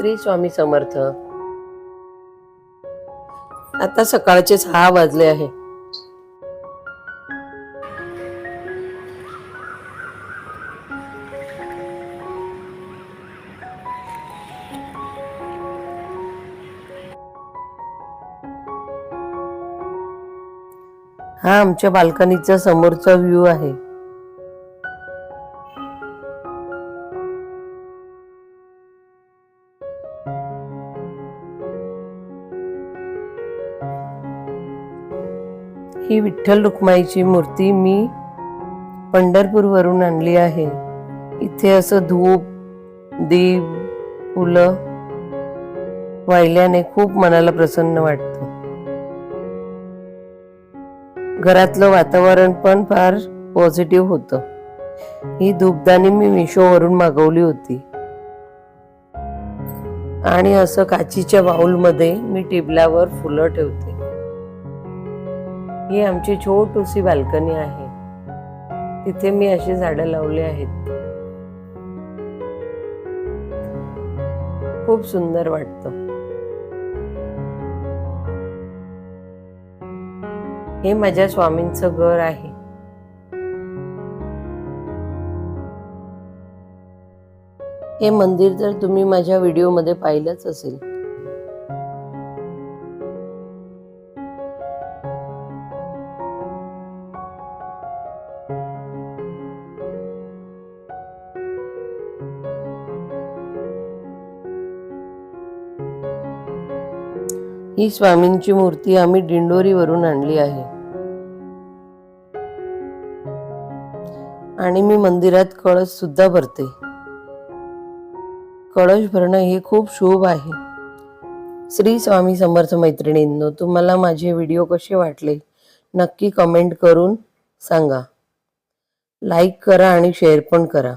श्री स्वामी समर्थ. आता सकाळचे सहा वाजले आहे. हा आमच्या बाल्कनीचा समोरचा व्ह्यू आहे. ही विठ्ठल रुक्माईची मूर्ती मी पंढरपूरवरून आणली आहे. इथे असं धूप दीप फुलं वाहिल्याने खूप मनाला प्रसन्न वाटतं. घरातलं वातावरण पण फार पॉझिटिव्ह होतं. ही धूपदाणी मी मिशोवरून मागवली होती. आणि असं काचीच्या बाऊलमध्ये मी टेबलावर फुलं ठेवते. ही आमची छोटूसी बाल्कनी आहे. तिथे मी अशी झाडं लावली आहेत. खूप सुंदर वाटतं. हे माझ्या स्वामींचं घर आहे. हे मंदिर जर तुम्ही माझ्या व्हिडिओमध्ये पाहिलंच असेल ही स्वामींची मूर्ती आम्ही दिंडोरीवरून आणली आहे. आणि मी मंदिरात कळस सुद्धा भरते. कळश भरणं हे खूप शुभ आहे. श्री स्वामी समर्थ मैत्रिणींनो तुम्हाला माझे व्हिडिओ कसे वाटले? नक्की कमेंट करून सांगा. लाईक करा आणि शेअर पण करा.